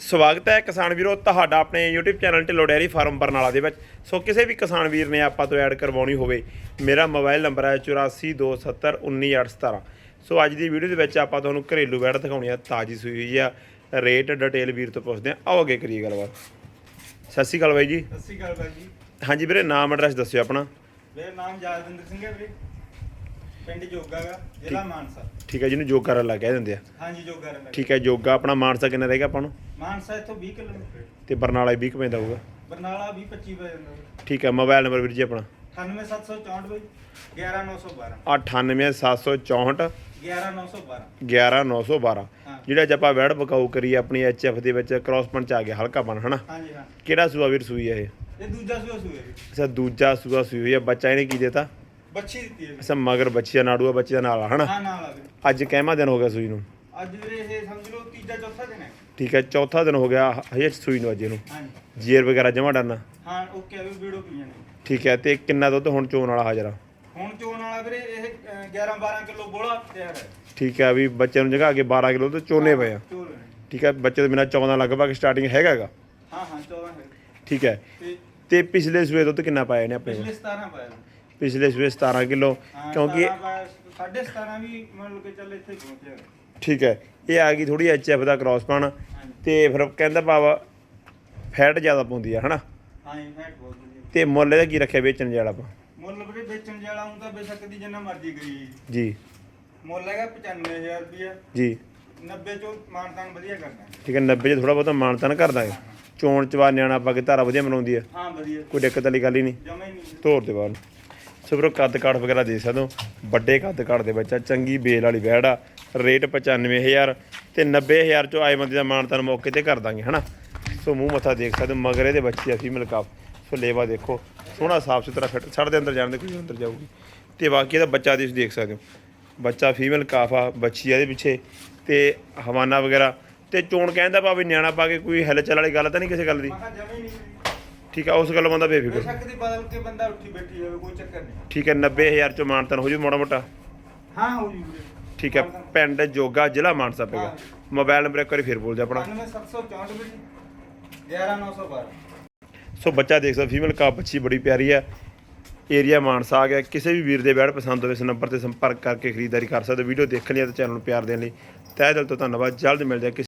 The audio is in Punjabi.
ਸਵਾਗਤ ਹੈ ਕਿਸਾਨ ਵੀਰੋ ਤੁਹਾਡਾ ਆਪਣੇ YouTube channel Dhillon dairy farm Barnala ਦੇ ਵਿੱਚ। ਸੋ ਕਿਸੇ ਵੀ ਕਿਸਾਨ ਵੀਰ ਨੇ ਆਪਾਂ ਤੋਂ ਐਡ ਕਰਵਾਉਣੀ ਹੋਵੇ ਮੇਰਾ ਮੋਬਾਈਲ ਨੰਬਰ ਹੈ 8427191817 ਸੋ ਅੱਜ ਦੀ ਵੀਡੀਓ ਦੇ ਵਿੱਚ ਆਪਾਂ ਤੁਹਾਨੂੰ ਘਰੇਲੂ ਵੈੜ ਦਿਖਾਉਣੀ ਆ ਤਾਜੀ ਸੂਈ ਹੋਈ ਆ। ਰੇਟ ਡਿਟੇਲ ਵੀਰ ਤੋਂ ਪੁੱਛਦੇ ਆ। ਆਓ ਅੱਗੇ ਕਰੀਏ ਗੱਲਬਾਤ। ਸਤਿ ਸ਼੍ਰੀ ਅਕਾਲ ਬਾਈ ਜੀ। ਸਤਿ ਸ਼੍ਰੀ ਅਕਾਲ ਬਾਈ ਜੀ। ਹਾਂਜੀ ਵੀਰੇ ਨਾਮ ਐਡਰੈਸ ਦੱਸਿਓ ਆਪਣਾ। ਮੇਰਾ ਨਾਮ ਜਾਦਵਿੰਦਰ ਸਿੰਘ ਹੈ ਵੀਰੇ। ਪਿੰਡ ਜੋਗਾ ਗਾ ਜ਼ਿਲ੍ਹਾ ਮਾਨਸਾ। ਠੀਕ ਹੈ ਜਿਹਨੂੰ ਜੋਗ ਲੱਗ ਕਹਿ ਦਿੰਦੇ ਆ। ਹਾਂਜੀ ਜੋਗਾ ਰਹਿੰਦਾ ਠੀਕ ਹੈ ਜੋਗਾ ਆਪਣਾ ਮਾਨਸਾ ਕਿੰਨਾ ਰਹੇਗਾ ਆਪਾਂ ਨੂੰ? ਮਾਨਸਾ ਇੱਥੋਂ 20 ਕਿਲੋਮੀਟਰ। ਤੇ ਬਰਨਾਲਾ 20 ਕੁ ਪੈਂਦਾ ਹੋਊਗਾ। ਬਰਨਾਲਾ 20 25 ਪੈ ਜਾਂਦਾ। ਠੀਕ ਹੈ ਮੋਬਾਈਲ ਨੰਬਰ ਵੀਰ ਜੀ ਆਪਣਾ। 98764 ਬਾਈ 11912 98764 11912 11912 ਹਾਂ। ਜਿਹੜਾ ਅੱਜ ਆਪਾਂ ਵੈੜ ਬਕਾਊ ਕਰੀ ਆਪਣੀ ਐਚਐਫ ਦੇ ਵਿੱਚ ਕ੍ਰਾਸਪਨ ਚ ਆ ਗਿਆ ਹਲਕਾਪਨ ਹਨਾ? ਹਾਂਜੀ ਹਾਂ। ਕਿਹੜਾ ਸੂਆ ਵੀਰ ਸੂਈ ਹੈ ਇਹ? ਇਹ ਦੂਜਾ ਸੂਆ ਸੂਆ ਵੀ ਅੱਛਾ ਦੂਜਾ ਸੂਆ ਸੂਈ ਹੋਈ ਹੈ ਬੱਚਾ ਇਹਨੇ ਕੀ ਦਿੱਤਾ? ਬੱਚੀ ਦਿੱਤੀ ਹੈ। ਵੀਰੇ। ਅੱਛਾ ਮਗਰ ਬੱਚੀ ਦਾ ਬੱਚੀ ਦਾ ਨਾਲ ਆ, ਹਨਾ? ਹਾਂ ਨਾਲ ਆ ਵੀਰੇ। ਅੱਜ ਕਹਿਮਾ ਦਿਨ ਹੋ ਗਿਆ ਸੂਈ ਨੂੰ? ਅੱਜ ਵੀਰੇ ਇਹ ਸਮਝ ਲਓ ਤੀਜਾ ਚੌਥਾ ਦਿਨ ਹੈ। ਠੀਕ ਹੈ ਚੌਥਾ ਦਿਨ ਹੋ ਗਿਆ ਹਜੇ ਸੂਈ ਨੂੰ ਅੱਜ ਇਹਨੂੰ। ਹਾਂਜੀ। ਜੀਰ ਵਗੈਰਾ ਜਮਾ ਡਰਨਾ? ਹਾਂ ਓਕੇ ਆ ਵੀ ਵੀਡੀਓ ਪਈਆਂ ਨੇ ਠੀਕ ਹੈ ਤੇ ਕਿੰਨਾ ਦੁੱਧ ਹੁਣ ਚੋਣ ਵਾਲਾ ਹਾਜ਼ਰ ਆ? ਹੁਣ ਚੋਣ ਵਾਲਾ ਵੀਰੇ ਇਹ 11 12 ਕਿਲੋ ਬੋਲਾ ਤਿਆਰ ਹੈ। ਠੀਕ ਹੈ ਵੀ ਬੱਚੇ ਨੂੰ ਜਗਾ ਕੇ 12 ਕਿਲੋ ਤੇ ਚੋਨੇ ਪਏ ਆ। ਚੋਲ ਨੇ। ਠੀਕ ਹੈ ਬੱਚੇ ਤੋਂ ਬਿਨਾ 14 ਲਗਭਗ ਸਟਾਰਟਿੰਗ ਹੈਗਾ ਹਾਂ ਹਾਂ 14 ਹੈ। ਠੀਕ ਹੈ ਤੇ ਤੇ ਪਿਛਲੇ ਸੂਏ ਦੁੱਧ ਕਿੰਨਾ ਪਾਇਆ ਇਹਨੇ ਆਪਣੇ ਕੋਲ? ਪਿਛਲੇ 17 ਪਾਇਆ। ਪਿਛਲੇ ਸੂਏ 17 ਕਿਲੋ ਹਾਂ, ਕਿਉਂਕਿ 17 ਪਾਇਆ, ਸਾਢੇ 17 ਵੀ ਮੰਨ ਕੇ ਚੱਲ ਇੱਥੇ ਹੀ ਪਹੁੰਚਿਆ ਠੀਕ ਹੈ ਇਹ ਆ ਗਈ ਥੋੜੀ ਐਚਐਫ ਦਾ ਕ੍ਰਾਸ ਪਾਣ ਤੇ ਫਿਰ ਕਹਿੰਦਾ ਭਾਵ ਫੈਟ ਜ਼ਿਆਦਾ ਪਾਉਂਦੀ ਆ ਹਨਾ? ਹਾਂ ਫੈਟ ਬਹੁਤ ਤੇ ਮੁੱਲ ਇਹਦਾ ਕੀ ਰੱਖਿਆ ਵੇਚਣ ਵਾਲਾ ਆਪਾਂ? ਮੁੱਲ ਵੀਰੇ ਵੇਚਣ ਵਾਲਾ ਹੁਣ ਤਾਂ ਬੇਸ਼ੱਕ ਦੀ ਜਿੰਨਾ ਮਰਜ਼ੀ ਕਰੀ। ਜੀ। ਮੁੱਲ ਹੈਗਾ 95000 ਰੁਪਇਆ। ਜੀ। 90 ਚੋਂ ਮਾਨਤਾਨ ਵਧੀਆ ਕਰਨਾ ਠੀਕ ਹੈ 90 ਚ ਥੋੜਾ ਬਹੁਤਾ ਮਾਨਤਾਨ ਕਰ ਦਾਂਗੇ। ਚੋਣ ਚਵਾ ਨਿਆਣਾ ਪਾ ਕੇ ਧਾਰਾ ਵਧੀਆ ਬਣਾਉਂਦੀ ਆ। ਹਾਂ ਵਧੀਆ। ਕੋਈ ਦਿੱਕਤ ਵਾਲੀ ਗੱਲ ਹੀ ਨਹੀਂ। ਜਮਾ ਹੀ ਨਹੀਂ। ਤੋਰ ਦੇ ਬਾਅਦ ਸੋ ਵੀਰੋ ਕੱਦ ਕਾਠ ਵਗੈਰਾ ਦੇ ਸਕਦੇ। ਹੋ ਵੱਡੇ ਕੱਦ ਕਾਠ ਦੇ ਬੱਚਾ ਚੰਗੀ ਬੇਲ ਵਾਲੀ ਵੈੜ ਆ। ਰੇਟ 95000 ਤੇ 90000 ਚੋਂ ਆਏ ਬੰਦੇ ਦਾ ਮਾਨਤਾਨ ਮੌਕੇ ਤੇ ਕਰ ਦਾਂਗੇ, ਹਨਾ? ਸੋ ਮੂੰਹ ਮੱਥਾ ਦੇਖ ਸਕਦੇ ਹੋ, ਮਗਰ ਇਹਦੇ ਬੱਚੇ ਆ ਫੀਮੇਲ ਕਾਫ ਸੋ ਲੇਵਾ ਦੇਖੋ, ਸੋਹਣਾ ਸਾਫ਼ ਸੁਥਰਾ ਫਿੱਟ ਛੱਡ ਦੇ ਅੰਦਰ ਜਾਣ ਦੇ ਕੋਈ ਅੰਦਰ ਜਾਊਗੀ। ਤੇ ਬਾਕੀ ਇਹਦਾ ਬੱਚਾ ਤੁਸੀਂ ਦੇਖ ਸਕਦੇ ਹੋ। ਬੱਚਾ ਫੀਮੇਲ ਕਾਫ ਆ, ਬੱਚੀ ਆ ਇਹਦੇ ਪਿੱਛੇ। ਤੇ ਹਵਾਨਾ ਵਗੈਰਾ। ਤੇ ਚੋਣ ਕਹਿੰਦਾ ਭਾਵੇਂ ਨਿਆਣਾ ਪਾ ਕੇ ਕੋਈ ਹਿਲ ਚੱਲ ਵਾਲੀ ਗੱਲ ਤਾਂ ਨਹੀਂ ਕਿਸੇ ਗੱਲ ਦੀ? ਠੀਕ ਆ ਉਸ ਗੱਲ ਬੰਦਾ ਬੇਫਿਕਰ ਬੇਸ਼ੱਕ ਦੀ ਬਦਲ ਕੇ ਬੰਦਾ ਉੱਠੀ ਬੈਠੀ ਜਾਵੇ ਕੋਈ ਚੱਕਰ ਨਹੀਂ। ਠੀਕ ਹੈ 90000 ਚੋਂ ਮਾਨਤਾਨ ਹੋ ਜੂ ਮਾੜਾ ਮੋਟਾ। ਹਾਂ ਹੋ ਜੂ ਠੀਕ ਹੈ ਪਿੰਡ ਜੋਗਾ ਜ਼ਿਲ੍ਹਾ ਮਾਨਸਾ ਪੈਗਾ ਮੋਬਾਈਲ ਨੰਬਰ ਇੱਕ ਵਾਰੀ ਫਿਰ ਬੋਲ ਦੇ ਆਪਣਾ। 97764 ਵੀਰੇ। 11912 ਸੋ ਬੱਚਾ ਦੇਖ ਸਕਦੇ ਫੀਮੇਲ ਕਾ ਬੱਚੀ ਬੜੀ ਪਿਆਰੀ ਹੈ। ਏਰੀਆ ਮਾਨਸਾ ਆ ਗਿਆ। ਕਿਸੇ ਵੀ ਵੀਰ ਦੇ ਬੈੜ ਪਸੰਦ ਹੋਵੇ ਇਸ ਨੰਬਰ ਤੇ ਸੰਪਰਕ ਕਰਕੇ ਖਰੀਦਦਾਰੀ ਕਰ ਸਕਦੇ। ਵੀਡੀਓ ਦੇਖਣ ਲਈ ਤੇ ਚੈਨਲ ਨੂੰ ਪਿਆਰ ਦੇਣ ਲਈ। ਤਹਿ ਦਿਲ ਤੋਂ ਧੰਨਵਾਦ। ਜਲਦ ਮਿਲਦੇ ਹਾਂ ਕਿਸੇ